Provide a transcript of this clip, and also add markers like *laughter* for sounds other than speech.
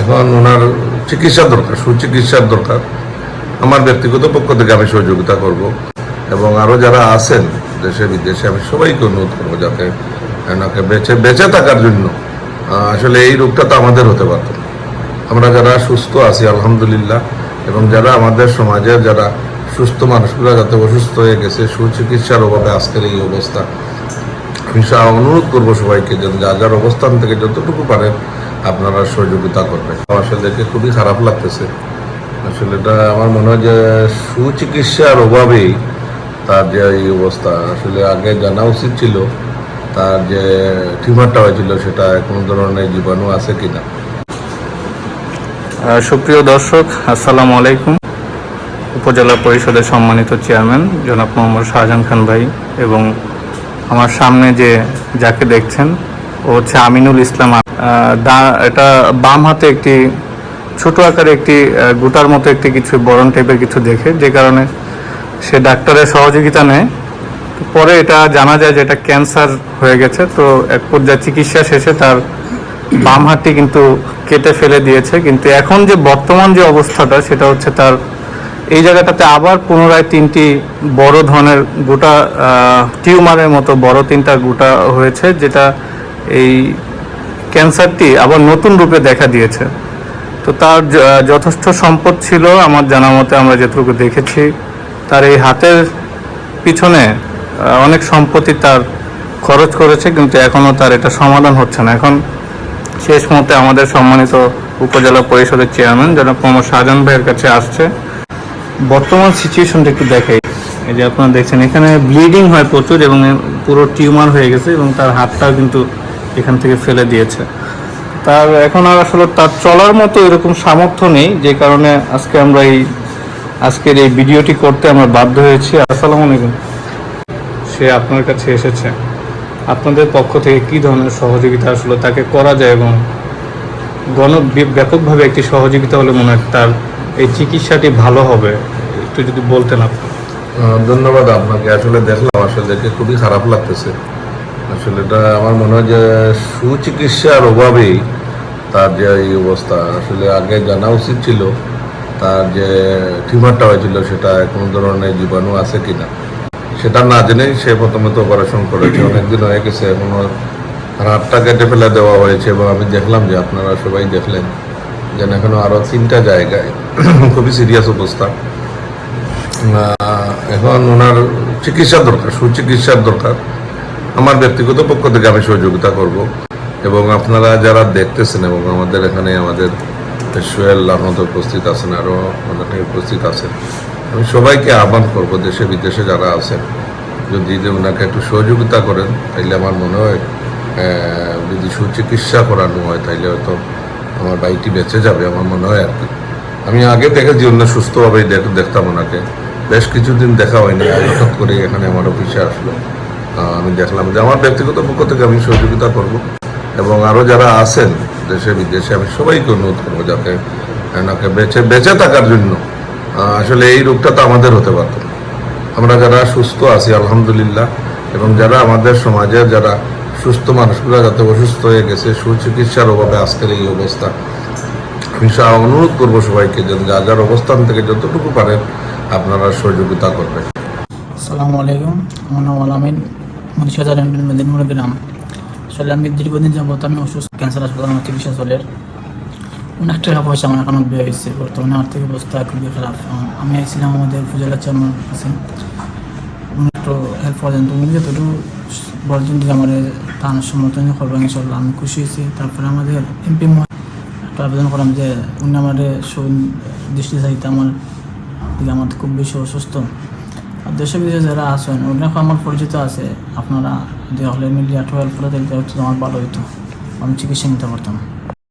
এখন ওনার চিকিৎসা দরকার, সুচিকিৎসার দরকার। আমার ব্যক্তিগত পক্ষ থেকে আমি সহযোগিতা করব এবং আরও যারা আছেন দেশে, বিদেশে, আমি সবাইকে অনুরোধ করব যাতে এনাকে বেঁচে বেঁচে থাকার জন্য। আসলে এই রোগটা তো আমাদের হতে পারত আমরা যারা সুস্থ আছি, আলহামদুলিল্লাহ, এবং যারা আমাদের সমাজের যারা সুস্থ মানুষগুলো যাতে অসুস্থ হয়ে গেছে, সুচিকিৎসার অভাবে আজকের এই অবস্থা আমি অনুরোধ করব সবাইকে যেন যা, যার অবস্থান থেকে যতটুকু পারেন আপনারা সহযোগিতা করবেন। আসলে দেখে খুবই খারাপ লাগতেছে। আসলে এটা আমার মনে হয় যে সুচিকিৎসার অভাবেই তার যে এই অবস্থা। আসলে আগে জানা উচিত ছিল তার যে টিউমারটা হয়েছিল সেটা কোনো ধরনের জীবাণু আছে কিনা। সুপ্রিয় দর্শক, আসসালামু আলাইকুম। উপজেলা পরিষদের সম্মানিত চেয়ারম্যান জনাব মোহাম্মদ শাহজাহান খান ভাই এবং আমার সামনে যে যাকে দেখছেন, ও হচ্ছে আমিনুল ইসলাম এটা বাম হাতে একটি, ছোট আকারে একটি গুটার মতো একটি কিছু বরণ টাইপের কিছু দেখে, যে কারণে সে ডাক্তারের সহযোগিতা নেয়। পরে এটা জানা যায় যে এটা ক্যান্সার হয়ে গেছে, তো এক পর্যায়ে চিকিৎসা শেষে তার বাম হাতটি কিন্তু কেটে ফেলে দিয়েছে। কিন্তু এখন যে বর্তমান যে অবস্থাটা, সেটা হচ্ছে তার, এই জায়গাটাতে আবার পুনরায় তিনটি বড় ধরনের গোটা টিউমারের মতো বড় তিনটা গোটা হয়েছে, যেটা এই ক্যান্সারটি আবার নতুন রূপে দেখা দিয়েছে। তো তার যথেষ্ট সম্পদ ছিল, আমার জানা মতে আমরা যেটুকু দেখেছি। তার এই হাতের পিছনে অনেক সম্পত্তি তার খরচ করেছে, কিন্তু এখনও তার এটা সমাধান হচ্ছে না। এখন শেষ মুহূর্তে আমাদের সম্মানিত উপজেলা পরিষদের চেয়ারম্যান, জনাব মোহাম্মদ শাহজাহান ভাইয়ের কাছে আসছে। বর্তমান সিচুয়েশনটা একটু দেখাই। এই যে আপনারা দেখছেন, এখানে ব্লিডিং হয় প্রচুর এবং পুরো টিউমার হয়ে গেছে এবং তার হাতটাও কিন্তু এখান থেকে ফেলে দিয়েছে। তার এখন আর আসলে তার চলার মতো এরকম সামর্থ্য নেই, যে কারণে আজকে আমরা এই, আজকের এই ভিডিওটি করতে আমরা বাধ্য হয়েছি। আসসালামু আলাইকুম। সে আপনার কাছে এসেছে। আপনাদের পক্ষ থেকে কি ধরনের সহযোগিতা আসলে তাকে করা যায় এবং গণ, ব্যাপকভাবে একটি সহযোগিতা হলে মনে হয় তার এই চিকিৎসাটি ভালো হবে? একটু যদি বলতেন আপনি। ধন্যবাদ আপনাকে। আসলে দেখলাম, আসলে খুবই খারাপ লাগতেছে। আসলে এটা আমার মনে হয় যে সুচিকিৎসার অভাবেই তার যে এই অবস্থা। আসলে আগে জানা উচিত ছিল তার যে টিউমারটা হয়েছিল সেটা কোনো ধরনের জীবাণু আছে কিনা। সেটা না জেনেই সে প্রথমে তো অপারেশন করেছে। অনেকদিন হয়ে গেছে, এখনও হাতটা কেটে ফেলে দেওয়া হয়েছে এবং আমি দেখলাম যে আপনারা সবাই দেখলেন যেন এখনও আরও তিনটা জায়গায় *clears throat* খুবই সিরিয়াস অবস্থা। এখন ওনার চিকিৎসা দরকার, সুচিকিৎসার দরকার। আমার ব্যক্তিগত পক্ষ থেকে আমি সহযোগিতা করব এবং আপনারা যারা দেখতেছেন এবং আমাদের এখানে আমাদের সোহেল আহমদ উপস্থিত আছেন আরও অনেকে উপস্থিত আছেন, আমি সবাইকে আহ্বান করব, দেশে বিদেশে যারা আছেন, যদি ওনাকে একটু সহযোগিতা করেন, তাইলে আমার মনে হয় যদি সুচিকিৎসা করানো হয়, তাইলে হয়তো আমার বাইকটি বেঁচে যাবে, আমার মনে হয় আর কি। আমি আগে দেখেছি, অন্য সুস্থভাবেই দেখ- দেখতাম ওনাকে। বেশ কিছুদিন দেখা হয়নি হঠাৎ করে এখানে আমার অফিসে আসলো। আমি দেখলাম যে আমার ব্যক্তিগত পক্ষ থেকে আমি সহযোগিতা করব এবং আরও যারা আছেন দেশে, বিদেশে, আমি সবাইকে অনুরোধ করব যাতে এনাকে বেঁচে বেঁচে থাকার জন্য আসলে এই রোগটা তো আমাদের হতে পারত। আমরা যারা সুস্থ আছি, আলহামদুলিল্লাহ, এবং যারা আমাদের সমাজের যারা সুস্থ মানুষগুলো যাতে অসুস্থ হয়ে গেছে, সুচিকিৎসার অভাবে আজকের এই অবস্থা, আমি অনুরোধ করব সবাইকে যা যার অবস্থান থেকে যতটুকু পারেন আপনারা সহযোগিতা করবেন। আসসালামু আলাইকুম, আমার নাম আলামিন মুন্সিবাজার মেদিনীপুর গ্রাম। আসলে আমি দীর্ঘদিন যাবত আমি অসুস্থ, ক্যান্সার হাসপাতাল আমার চিকিৎসা চলের অনেক টাকা পয়সা আমার এখনও ব্যয় হয়েছে। বর্তমানে আর্থিক অবস্থা খুবই খারাপ। আমি আইছিলাম আমাদের উপজেলা চেয়ারম্যান কাছে। একটু হেল্প করেন তো উনি যতটুকু বলছেন যে আমার তার সমর্থন করবেন ইনশাল্লাহ আমি খুশি হয়েছি। তারপরে আমাদের এমপি একটা আবেদন করলাম যে উনি আমার দৃষ্টি চাইতে আমার দিকে আমার খুব বেশি অসুস্থ। দেশে বিদেশে যারা আছেন, অনেক আমার পরিচিত আছে, আপনারা যদি হলে মিডিয়া টুয়েলভ করে দিলে আমার ভালো হইতো। আমি চিকিৎসা নিতে পারতাম।